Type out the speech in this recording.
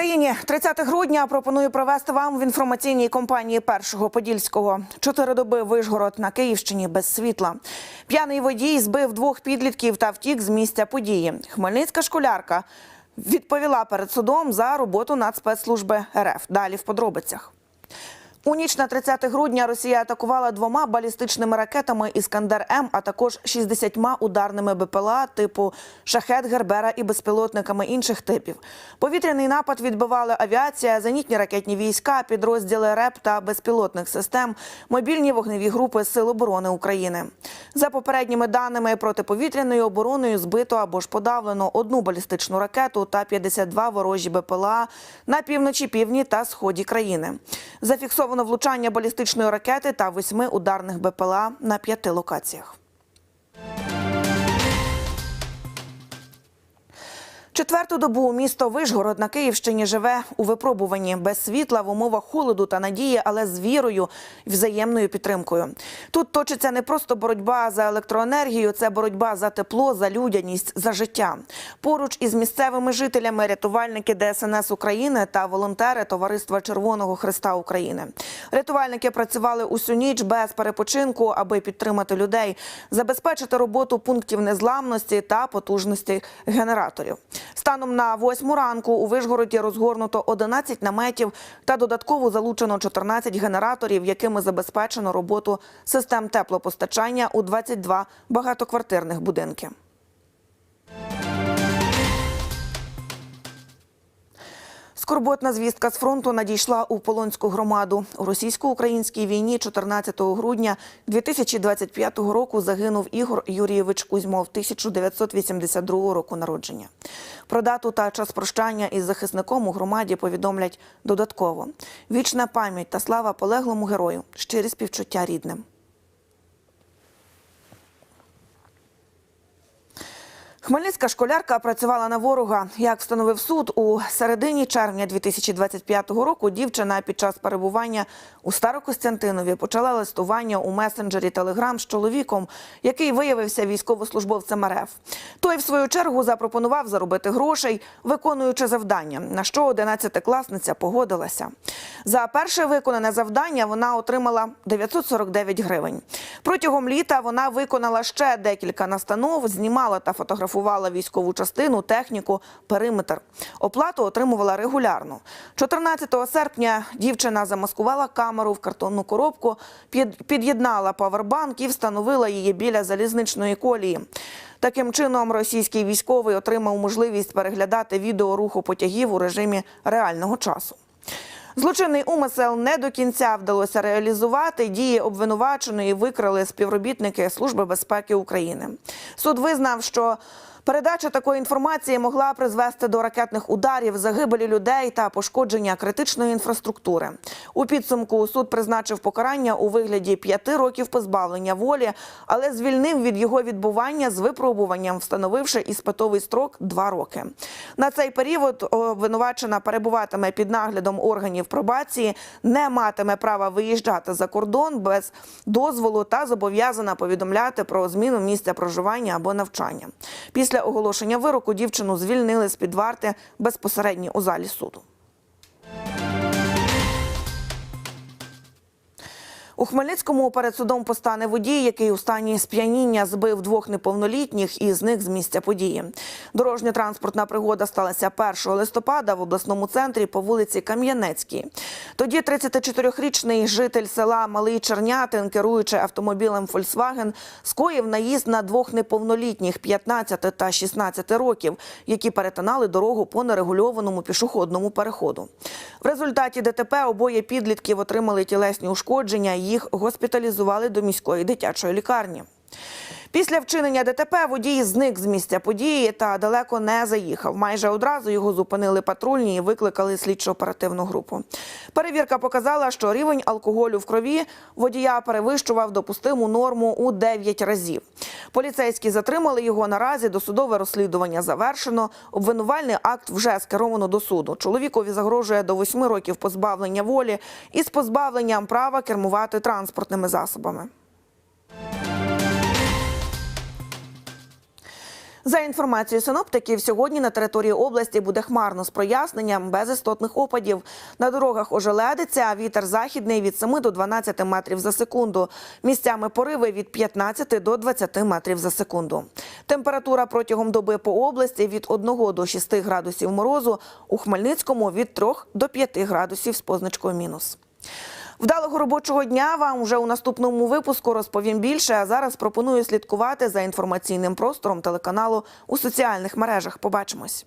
Україні! 30 грудня пропоную провести вам в інформаційній компанії Першого Подільського. Чотири доби Вишгород на Київщині без світла. П'яний водій збив двох підлітків та втік з місця події. Хмельницька школярка відповіла перед судом за роботу Нацспецслужби РФ. Далі в подробицях. У ніч на 30 грудня Росія атакувала двома балістичними ракетами Іскандер М, а також 60 ударними БПЛА типу Шахет, Гербера і безпілотниками інших типів. Повітряний напад відбивали авіація, зенітні ракетні війська, підрозділи РЕП та безпілотних систем, мобільні вогневі групи Сил оборони України. За попередніми даними протиповітряною обороною збито або ж подавлено одну балістичну ракету та 52 ворожі БПЛА на півночі, півдні та сході країни. Зафіксовано влучання балістичної ракети та восьми ударних БПЛА на п'яти локаціях. Четверту добу місто Вишгород на Київщині живе у випробуванні без світла в умовах холоду та надії, але з вірою і взаємною підтримкою. Тут точиться не просто боротьба за електроенергію, це боротьба за тепло, за людяність, за життя. Поруч із місцевими жителями рятувальники ДСНС України та волонтери Товариства Червоного Христа України. Рятувальники працювали усю ніч без перепочинку, аби підтримати людей, забезпечити роботу пунктів незламності та потужності генераторів. Станом на восьму ранку у Вишгороді розгорнуто 11 наметів та додатково залучено 14 генераторів, якими забезпечено роботу систем теплопостачання у 22 багатоквартирних будинки. Скорботна звістка з фронту надійшла у Полонську громаду. У російсько-українській війні 14 грудня 2025 року загинув Ігор Юрійович Кузьмов, 1982 року народження. Про дату та час прощання із захисником у громаді повідомлять додатково. Вічна пам'ять та слава полеглому герою, щирі співчуття рідним. Хмельницька школярка працювала на ворога. Як встановив суд, у середині червня 2025 року дівчина під час перебування у Старокостянтинові почала листування у месенджері Телеграм з чоловіком, який виявився військовослужбовцем РФ. Той, в свою чергу, запропонував заробити грошей, виконуючи завдання, на що 11-класниця погодилася. За перше виконане завдання вона отримала 949 гривень. Протягом літа вона виконала ще декілька настанов, знімала та фотографувала фотографувала військову частину, техніку, периметр. Оплату отримувала регулярно. 14 серпня дівчина замаскувала камеру в картонну коробку, під- під'єднала павербанк і встановила її біля залізничної колії. Таким чином, російський військовий отримав можливість переглядати відео руху потягів у режимі реального часу. Злочинний умисел не до кінця вдалося реалізувати. Дії обвинуваченої викрили співробітники Служби безпеки України. Суд визнав, що передача такої інформації могла призвести до ракетних ударів, загибелі людей та пошкодження критичної інфраструктури. У підсумку суд призначив покарання у вигляді п'яти років позбавлення волі, але звільнив від його відбування з випробуванням, встановивши іспитовий строк два роки. На цей період обвинувачена перебуватиме під наглядом органів пробації, не матиме права виїжджати за кордон без дозволу та зобов'язана повідомляти про зміну місця проживання або навчання. Після оголошення вироку дівчину звільнили з під варти безпосередньо у залі суду. У Хмельницькому перед судом постане водій, який у стані сп'яніння збив двох неповнолітніх і зник з місця події. Дорожньо-транспортна пригода сталася 1 листопада в обласному центрі по вулиці Кам'янецькій. Тоді 34-річний житель села Малий Чернятин, керуючи автомобілем Volkswagen, скоїв наїзд на двох неповнолітніх 15 та 16 років, які перетинали дорогу по нерегульованому пішохідному переходу. В результаті ДТП обоє підлітків отримали тілесні ушкодження. Їх госпіталізували до міської дитячої лікарні. Після вчинення ДТП водій зник з місця події та далеко не заїхав. Майже одразу його зупинили патрульні і викликали слідчо-оперативну групу. Перевірка показала, що рівень алкоголю в крові водія перевищував допустиму норму у 9 разів. Поліцейські затримали його наразі. Досудове розслідування завершено. Обвинувальний акт вже скеровано до суду. Чоловікові загрожує до 8 років позбавлення волі із позбавленням права кермувати транспортними засобами. За інформацією синоптиків, сьогодні на території області буде хмарно з проясненням без істотних опадів. На дорогах ожеледиться, а вітер західний від 7 до 12 метрів за секунду. Місцями пориви від 15 до 20 метрів за секунду. Температура протягом доби по області від 1 до 6 градусів морозу, у Хмельницькому від 3 до 5 градусів з позначкою мінус. Вдалого робочого дня вам вже у наступному випуску розповім більше. А зараз пропоную слідкувати за інформаційним простором телеканалу у соціальних мережах. Побачимось.